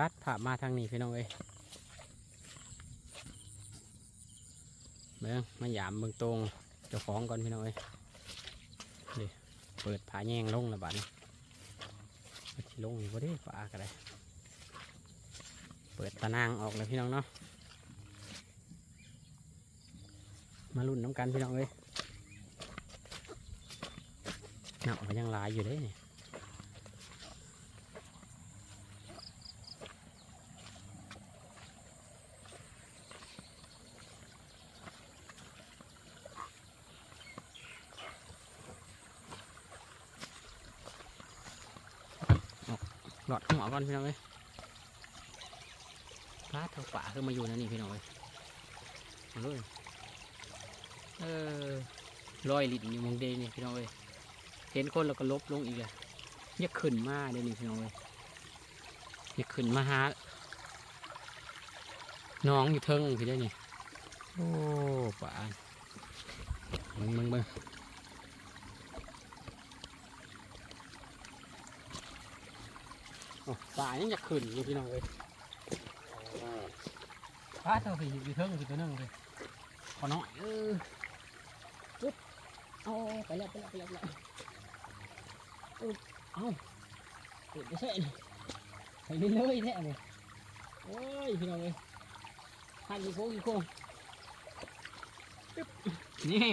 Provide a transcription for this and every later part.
ตัดผ่ามาทางนี้พี่น้องเอ้ยเบิ่งมาหยามเบิ่งตรงเจ้าของก่อนพี่น้องเอ้ยนี่เปิดผาแยงลงแล้วบัดนี้มันลงอยู่บ่ได้ฝาก็ได้เปิดตะนางออกเลยพี่น้องเนาะมาลุ้นน้ำกันพี่น้องเอ้ยน้ำก็ยังลายอยู่เด้นี่ย หลอดหัวก่อนพี่น้องเอ้ยพาดทางฝาขึ้นมาอยู่นั่นนี่พี่น้องเอ้ยมาเลยเออลอยลิดอยู่มองเดนี่พี่น้องเอ้ยเห็นคนแล้วก็ลบลงอีกอะอยากขึ้นมาเดนี่พี่น้องเอ้ยอยากขึ้นมาหาน้องอยู่เทิงพี่ได้นี่โอ้ป่าเบิ่งเบิ่งเบิ่ง โอ้ตายยังจะขึ้นอยู่พี่น้องเลยป้าเท่าพี่อยู่เทิงอยู่ตัวหนึงเลยขอน้อยเออปุ๊บเอาไปแล้วไปแล้วไปแล้วไปแล้วปุ๊บเอาเปิดไม่ใช่นี่ไปเรื่อยๆแท้เลยโอ้ยพี่น้องเลยหันอีกโค้งอีกโค้งปึ๊บนี่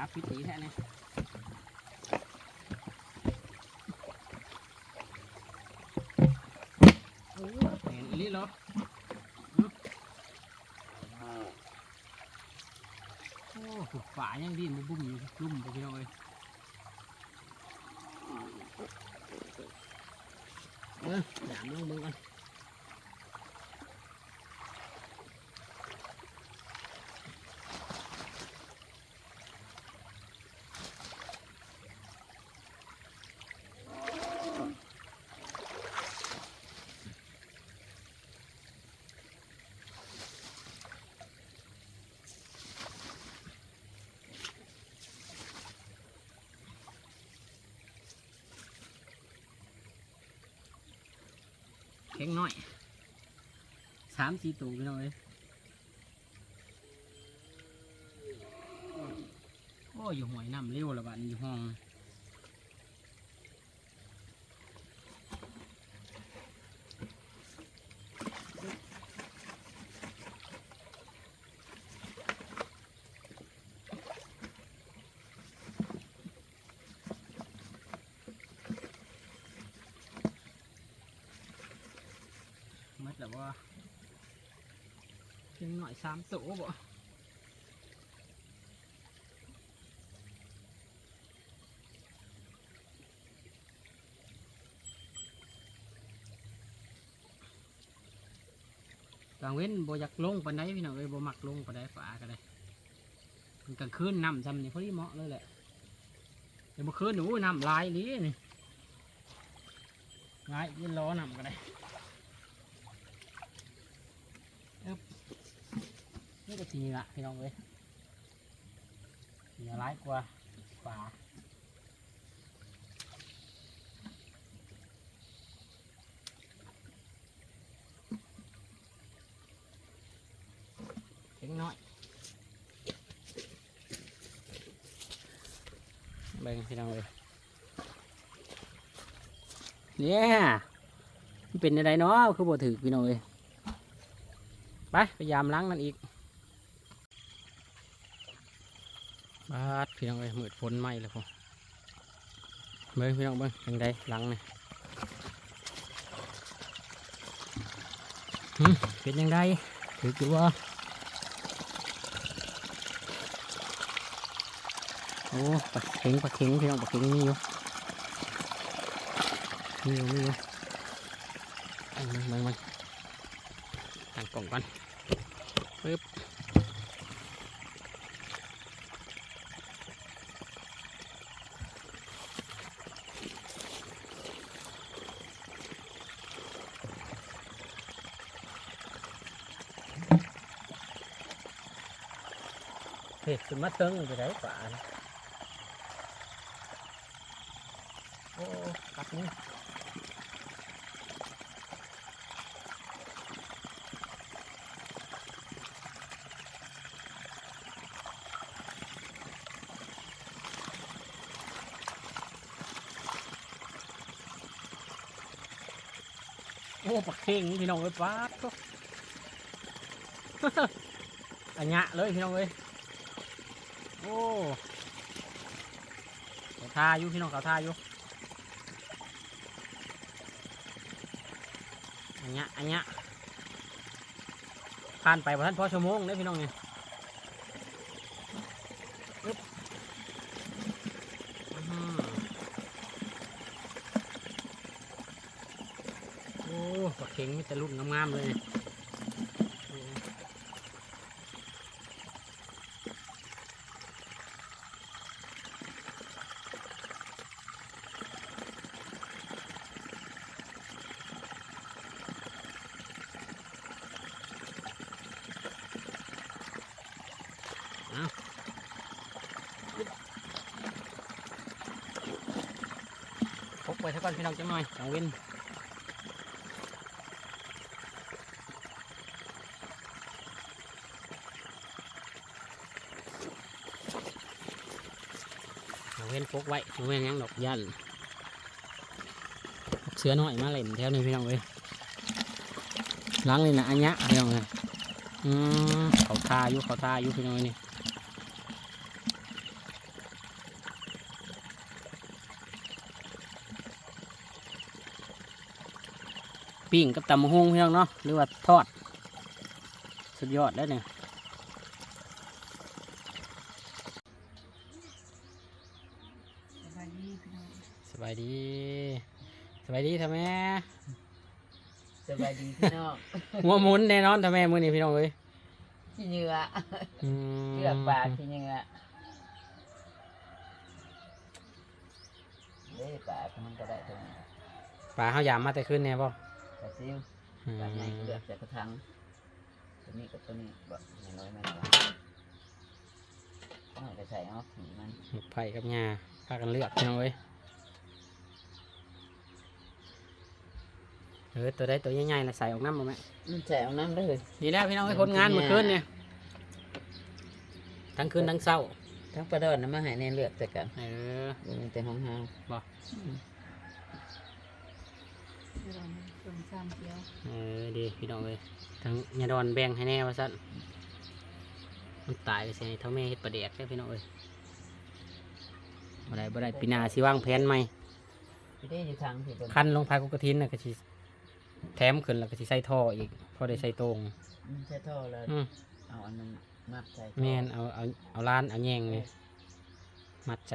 ฟ้าปิดตีแท้เนี่ยโอ้เห็นอีหลีเหรอโอ้หุบฝายังดีนบุ้มอยู่ลุ่มไปพี่น้องเอ้ยเออหยามลงเบิ่งกัน ข็งน้อยสามสี่ตัวพี่น้องเอ้ยโอ้อยู่หวยน้ำเร็วละบาดนี้อยู่ห้อง มัดแล้วว่าเข็งน้อยสามตัวบ่กลางเว้นบ่อยากลงปานใดพี่น้องเอ้ยบ่มักลงปานใดฝาก็ได้มันกลางคืนน้ำจำนี่พอดีเหมาะเลยแหละแต่เมื่อคืนหนูน้ำลายอีหลีนี่ง่ายยืนรอน้ำก็ได้ นี่ก็สีละพี่น้องเอ้ยสีร้ายกว่าฝาเล็กน้อยเบ่งพี่น้องเอ้ยเนี่ยมันเป็นอะไรเนาะคือบ่ถือพี่น้องเอ้ยไปพยายามล้างนั่นอีก บาด พี่น้องเอ้ยมืดฝนไหมแล้วพ่อเบิ้งพี่น้องเบิ้งยังไงหลังเนี่ยเป็นยังไงถือกี่ว่าโอ้ปลาเข็งปลาเข็งพี่น้องปลาเข็งนี่อยู่นี่อยู่นี่อยู่เอาเบิ้งเบิ้งเบิ้งตั้งกล่องก่อน mất thương cái đấy quả ô, cắt nữa ô, bạc thiên thì nó mới phát thôi à nhạ đấy thì nó ơi อโอ้เข่งพี่น้อยป๊าดโถ่พี่น้องเขาทาอยู่พี่น้องเขาทาอยู่อันยะอันยผ่านไปพอท่านพอชั่วโมงเลยพี่น้องเนี่ยโอ้ปักเข่งมีแต่รุ่นงามๆเลย พกไปสักก่อนพี่น้องจังหน่อยจังว้นจังเว้นพกไว้จังเว้นยังดอกยันเสือหน้อยมาเล่นแถวนี้พี่น้องเว้ยล้างเลยนะอันยะพี่น้องเลยอืมเขาทาอยู่เขาทาอยู่พี่น้องเอ้ยนี่ ปิ้งกับตำมะฮุงพี่น้องเนาะหรือว่าทอด สุดยอดแล้วเนี่ยสบายดีพี่น้องสบายดีสบายดีทำไมสบายดีพี่น้องหัวหมุนแน่นอนทำไมมือนี่พี่น้องเอ้ยขี้เหงื่ออืมเลือกปลาขี้เหงื่อเด้ปลามันก็ได้ตรงนี้ปลาเขายามมาแต่ขึ้นแน่ป่ะปลา ซิวปลาใหญ่ก็เลือกจากกระทังตัวนี้กับตัวนี้แบบน้อยๆมันต้องเอาไปใส่เอาผีมันไผ่กับหญ้าพากันเลือกพี่น้องเอ้ยเออตัวได้ตัวใหญ่ๆนะใส่ออกน้ำมาไหมมันใส่เอาน้ำได้เลยดีแล้วพี่น้องเอ้ยคนงานเมื่อคืนเนี่ยทั้งคืนทั้งเศร้าทั้งปลาดอนน้ำมาให้แน่เลือกแต่กันเออบ่มีแต่ห้องเฮา ส่งสามเกียว เออดีพี่น้องเลยทั้งยาดอนแบ่งให้แน่ว่าสั้นมันตายไปเสียเท่าแม่เฮ็ดประเดกได้อพี่น้องเอ้ยบ่ได้บ่ได้ปีหนาสิวางแผนใหม่พี่ได้อยู่ทางที่เป็นคันลงพายกุกกระทินน่ะก็สิแถมขึ้นแล้วก็สิใส่ท่ออีกพอได้ใส่ตรงมันใช่ท่อแล้วอืมเอาอันนั้นมัดใส่ท่อแม่นเอาเอาเอาล้านเอาแยงนี่มัดใจ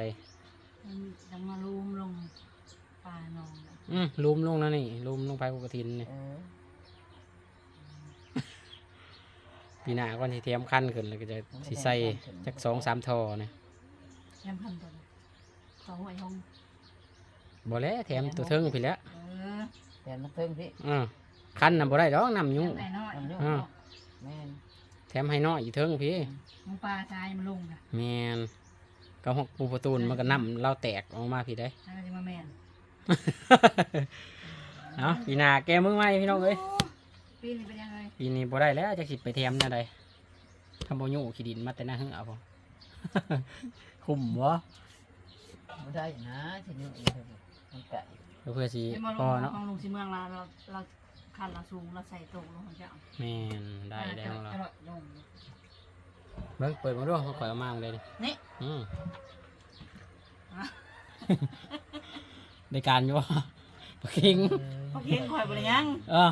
มันยังมาลูมลงป่าหนองน่ะ อืมลุมลงแล้วนี่ลุมลงพายกุกกระทินนี่เออปีหน้าก่อนสิแถมคันขึ้นแล้วก็จะสิใส่จักสองสามท่อนี่แชมพันตัวเลยเขาหวยห้องบ่แล้วแถมตัวเทิงพี่แหล้วเออแต่มาเทิงพี่อ่าคันน่ะบ่ได้ดอกน้ำยุ่งไอ้น้อยทำยุ่งอ่าแม่นแถมให้น้อยอยู่เทิงพี่หมูปลาตายมันลงค่ะแมนก็หกปูประตูนมันก็นำเราแตกออกมาพี่ได้แล้วก็จะมาแมน เอาปีหนาแกมือใหม่พี่น้องเอ้ยโปีนี้เป็นยังไงปีนี้บ่ได้แล้วจะสิไปแถมแน่ใดทำบ่อยู่ขี้ดินมาแต่หน้าหึ่งเอาพอคุ้มวะไม่ได้นะที่นี่เองเถอะมันไก่เพื่อสิเดี๋ยวมาลพองเนาะห้องลงที่เมืองเราเราเราคันเราสูงเราใส่ตกลงของเจ้าแมนได้ได้ของเราอร่อยลงเบิ่งเปิดมาดูเขาข่อยเอามาเลยนี่อืมอะ ได้การอยู่วะปะคิงพอเพียงข่อยบริยังเออ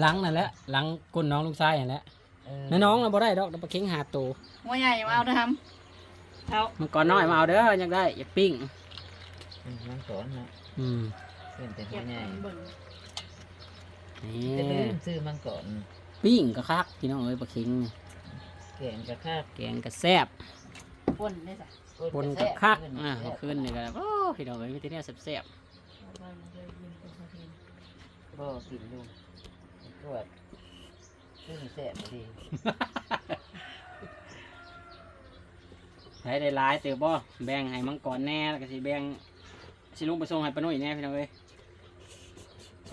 หลังนั่นแหละหลังก้นน้องลูกชายนั่นแหละเออแม่น้องน่ะบ่ได้ดอกแต่ปะคิงหาตัวหัวใหญ่มาเอาเด้อทำเท่ามันก่อนน้อยมาเอาเด้ออยากได้อยากปิ้งมันสอนนะอืมเป็นแต่เก็หัวบใหญ่เบิ่งนี่จะลืมซื้อมันก่อนปิ้งก็คักพี่น้องเอ้ยปลาเค็งนี่แกงกระคาดแกงก็แซ่บป่นได้จ้ะปนก็คักอะเมื่อคืนนี่ก็โอ้พี่น้องเอ้ยมีแต่เนี่ยแซ่บเอามันจะยินเป็นพอเพีบ่กินดูตรวจซื้อแซ่บบ่ดีให้ได้หลายเติบบ่แบ่งให้มังกรแน่แล้วก็สิแบ่งสิลงไปส่งให้ป้าน้อยแน่พี่น้องเอ้ย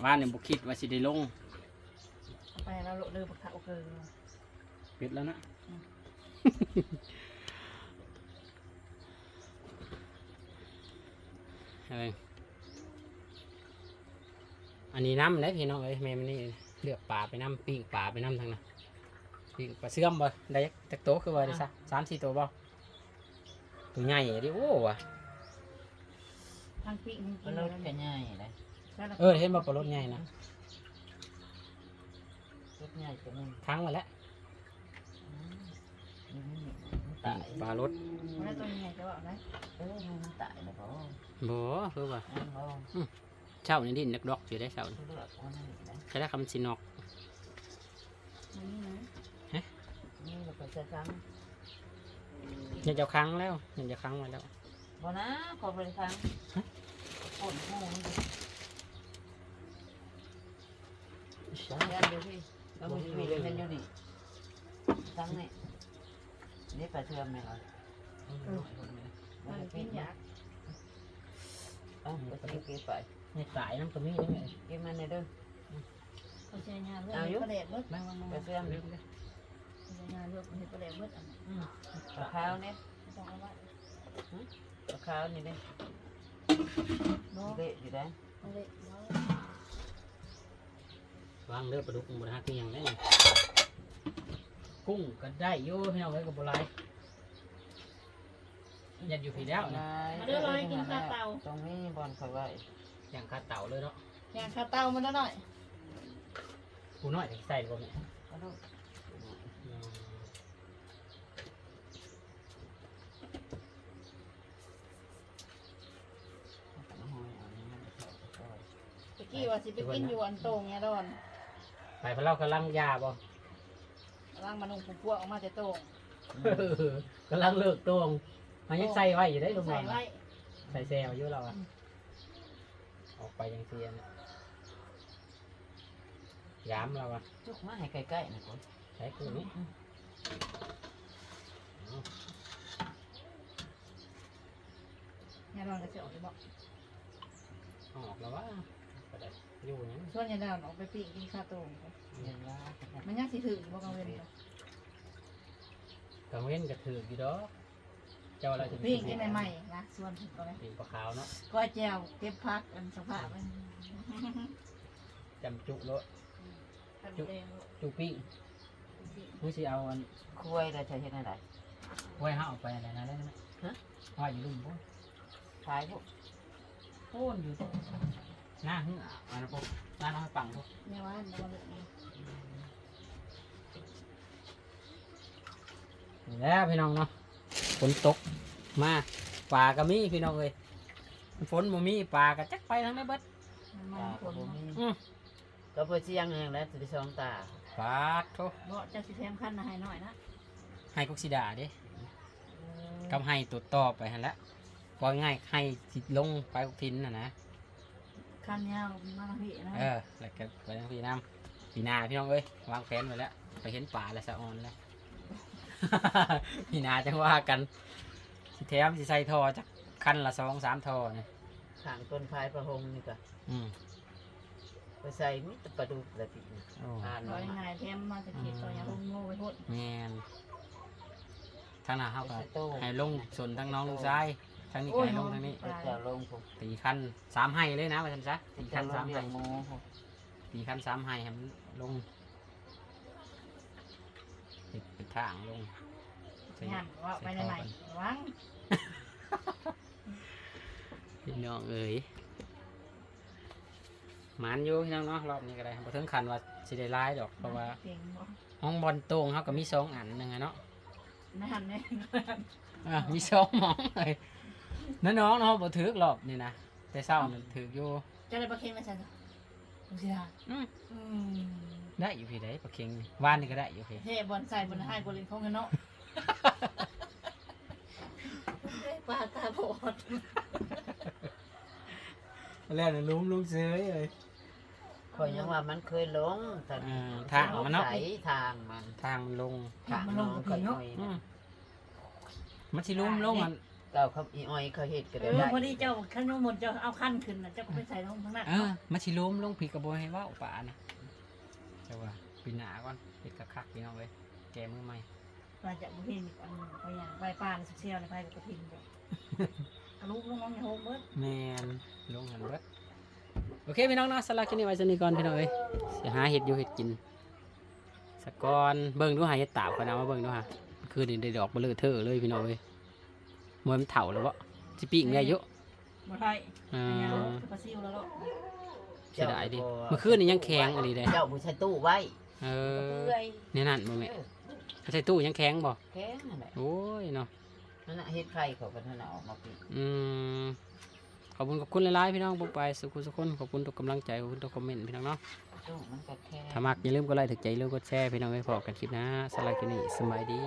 ว่าเนี่ยบุคิดว่าสิได้ลงเอาไปแล้วเดินปักเถาเกินปิดแล้วนะอืมเอ้ย อันนี้น้ำได้พี่น้องเอ้ยแม่มันนี่เลือกปลาไปน้ำปิ้งปลาไปน้ำทางนั้นปิ้งปลาเสื่อมบ่ได้จักโตวคือว่าได้ซะสามสี่ตัวบ่ตัวใหญ่ดิโอ้ว่ะทางปีกมันกิมันนเลรยถก็ง่ายเลยเออเห็นบ่ปลารถใหญ่นะรถง่ายจะมันทั้งมาแล้วมันตายปลารถมันได้ตัวใหญ่จะบอกนะเออมันตายแล้วก็บ่คือว่าอัน เราเช่านี่ดินนักดอกอยู่ได้เช่านี่เลือกว่านั่นนะใช้ได้คำสินอกมันนี่นะนี่เราก็จะครั้งอยากจะครั้งแล้วอยากจะครั้งมาแล้วบ่นะขอบริการปวดหูนี่ยันดูพี่เราไม่มีเลยมันอยู่นี่ทั้งนี่นี่ปลาเทือมไหมครับมันกินยากเอ้าไปซื้อกี่ไป ในสายน้ำตัวนี้ได้ไงกินมันเลยเด้อเขาใช้งานเลือกประเด็ดเบิดมามามาปลาเทือมใช้งานเลือกประเด็ดเบิดอันปลาขาวเนี่ยต้องเอาไว้ปลาขาวนี่เนี่ยบ่เละอยู่ได้เอาเลยบ่วางเลือปลาดุกบนหักเมียงได้ไงกุ้งก็ได้โย่พี่น้องเอ้ยกับบัวลายยัดอยู่ผีแล้วนะมาเด้อเลยกินข้าวเตาตรงนี้บอลเขาไว้ อย่างคาเต่าเลยเนาะอย่างข้าวเตามันหน่อยกูน้อยถึงใส่บ่เนี่ยก็ดูตะกี้ว่าสิไปกินอยู่อันโตงไงดอนไปพะเล่ากำลังยาบ่ร่างมันนุ่งผูกพวกออกมาแต่โตงกำลังเลิกตวงมันยังใส่ไว้อยู่ได้ลงใส่มาไว้ใส่แซวอยู่เราอะ ออกไปยังเซียนย้ำเราอะจุกมาให้ใกล้ๆนะคุณใช้คือนี้ยาดอนก็จะออกไปบอกออกแล้วว่าก็ได้อยู่อย่างนั้นส่วนยาดอนออกไปปีกกินข้าวโตงเห็นว่ามันยังสิถึงบ่กังเวนบ่กังเว้นกระถืออยู่ดอก เจ้าเราจะปีกกินใหม่ๆนะส่วนถึงก็เลยปีกปลาขาวเนาะก้อยแจวเก็บพักอันสภาพมันจำจุโลทำเองจุปิ้งผู้สิเอาอันคุยเราจะเห็นอะไรไว้ห้าเอาไปอะไรนะได้ไหมฮะว่าอยู่ลุ่มพุ่นขายพวกพุ่นอยู่ตรงหน้าหึ่งอันนั้นพวกหน้าน้อยปังพวกเนี่ยว่าเดี๋ยวมันนี่แหล้วพี่น้องเนาะ ฝนตกมาปลากระมีพี่น้องเลยฝนบ่มีปลากระจักไปทางไหนเบิดมันตามันก็คนบ่มีอืมก็เพื่อเชียงเองแล้วสิสองตาปลาโทบ่จะสิแถมขั้นนะให้หน่อยนะให้กุกสิดาเด้กับให้ตัวต่อไปหันละพอง่ายให้สิลงไปกุกทินน่ะนะขั้นยาวมาพี่นะเออแล้วก็ไปทางพี่น้ำพี่นาพี่น้องเอ้ยวางแผนไว้แล้วไปเห็นป่าแล้วสะออนแล้ว พี่นาจังว่ากันสิแถมสิใส่ทอจักคันละสองสามทอเนี่ยขางต้นพายประหงนี่ก็อืมไปใส่มิตรประดุกละทีโอ้อ่านร้มาอยง่ายแถมมาจะคิดต่อยาลงโง่ไปพูดแมนทางหน้าเขาก็โต้ให้ลงส่วนทั้งน้องลูกชายทางนี้ก็ให้ลงทางนี้ ไปเจ้าลงผมตีคันสามให้เลยนะว่าฉันซะตีคัเจ้านลสางมเลี้ยให้งหมูตีคันสามให้ให้มันลงปิดปิด ทางลงใส่งานว่าไปในใหม่วังพี่น้องเอ๋ยหมันอยู่พี่น้องเนาะรอบนี้ก็ได้บ่ถึงคันว่าสิได้ร้ายดอกเพราะว่าเก่งบ่ห้องบอลโต้งเขาก็มีสองอันหนึ่งอะเนาะนั่นเนี่ยอะมีสองหมองเลยน้าน้องเนาะบ่ถือกรอบนี่นะแต่เศร้ามันถือกอยู่จะได้ประเคนมาใช่ไหมดูสิฮะอืมอืม ได้อยู่พี่ได้ปลาเค็งนี่ว่านนี่ก็ได้อยู่พี่เฮ้บอลใส่บอลให้บอลเล่นของกันเนาะปลาตาบอดแล้วน่ะลุ้มลุงเซยเลย คอยยังว่ามันเคยลงแต่อ่าทางมันเนาะ ใส่ทางมันทางมันลงทางน้องก็ค่อยอืมมันสิลุ้มลงมัน เก่าเขาอีอ้อยเขาเฮ็ดก็เอได้อได้พอดีเจ้าขั้นหมดเจ้าเอาขั้นขึ้นนะเจ้าก็ไปใส่ลงข้างหน้าเออมาชิล้มลงผีกระโบให้เว่าป่านะ แต่ว่าปีหนาก่อนเฮ็ดคักๆพี่น้องเว้ยแกมือใหม่เราจะบุหินอีกอันหนึ่งไปอย่างไปป่าในสุเชียวในไปกับกระทิงจ้ะกระลูกน้องๆอย่าโฮมเบิดแมนลงหันเบิดโอเคพี่น้องเนาะสำหรับคลิปนี้ไว้สนี้ก่อนพี่น้องเอ้ยสิหาเห็ดอยู่เห็ดกินสกอนเบิ่งดูหาเห็ดตาบกันนะมาเบิ่งดูหาคือนี่ได้ดอกเบลอเธอเลยพี่น้องเอ้ยมวยมันเถ่าแล้ววะสิปีกได้เยอะบ่ได้อ่อันนี้าปลาซิวแล้วเนาะ เสียดายดิเมื่อคืนนี่ยังแข็งอันนี้เลยเจ้าผู้ใช้ตู้ไว้เออเนี่ยนั่นบ่แม่ใช้ตู้ยังแข็งบ่แข็งอะไรโอ้ยเนาะนั่นเฮ็ดไข่เขาพนันออกมาปิดอืมขอบคุณขอบคุณหลายๆพี่น้องพวกไปสุขุสุขคนขอบคุณทุกกำลังใจขอบคุณทุกคอมเมนต์พี่น้องเนาะถ้ามากอย่าลืมกดไลค์ถึกใจลืมกดแชร์พี่น้องไว้พอกันคลิปนะสไลด์คลินี้สบายดี